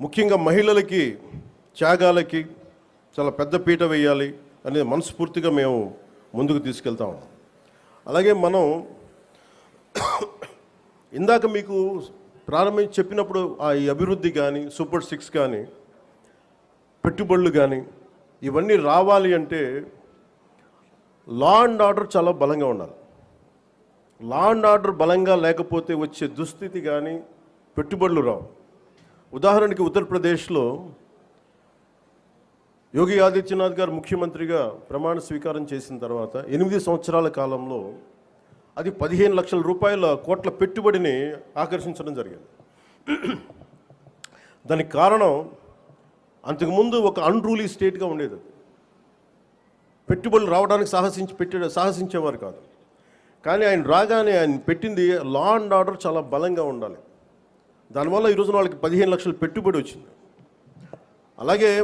ముఖ్యంగా మహిళలకి త్యాగాలకి చాలా పెద్ద పీట వేయాలి అనేది మనస్ఫూర్తిగా మేము ముందుకు తీసుకెళ్తాం అలాగే మనం ఇందాక మీకు ప్రారంభించి చెప్పినప్పుడు ఆ అభివృద్ధి కానీ సూపర్ సిక్స్ కానీ పెట్టుబడులు కానీ ఇవన్నీ రావాలి అంటే లా అండ్ ఆర్డర్ చాలా బలంగా ఉండాలి. లా అండ్ ఆర్డర్ బలంగా లేకపోతే వచ్చే దుస్థితి కానీ పెట్టుబడులు రావు. ఉదాహరణకి ఉత్తరప్రదేశ్లో యోగి ఆదిత్యనాథ్ గారు ముఖ్యమంత్రిగా ప్రమాణ స్వీకారం చేసిన తర్వాత ఎనిమిది సంవత్సరాల కాలంలో అది పదిహేను లక్షల రూపాయల కోట్ల పెట్టుబడిని ఆకర్షించడం జరిగింది. దానికి కారణం అంతకుముందు ఒక అన్రూలీ స్టేట్గా ఉండేది పెట్టుబడులు రావడానికి సాహసించి పెట్టే సాహసించేవారు కాదు. కానీ ఆయన రాగానే ఆయన పెట్టింది లా అండ్ ఆర్డర్ చాలా బలంగా ఉండాలి. దానివల్ల ఈ వాళ్ళకి పదిహేను లక్షల పెట్టుబడి వచ్చింది. అలాగే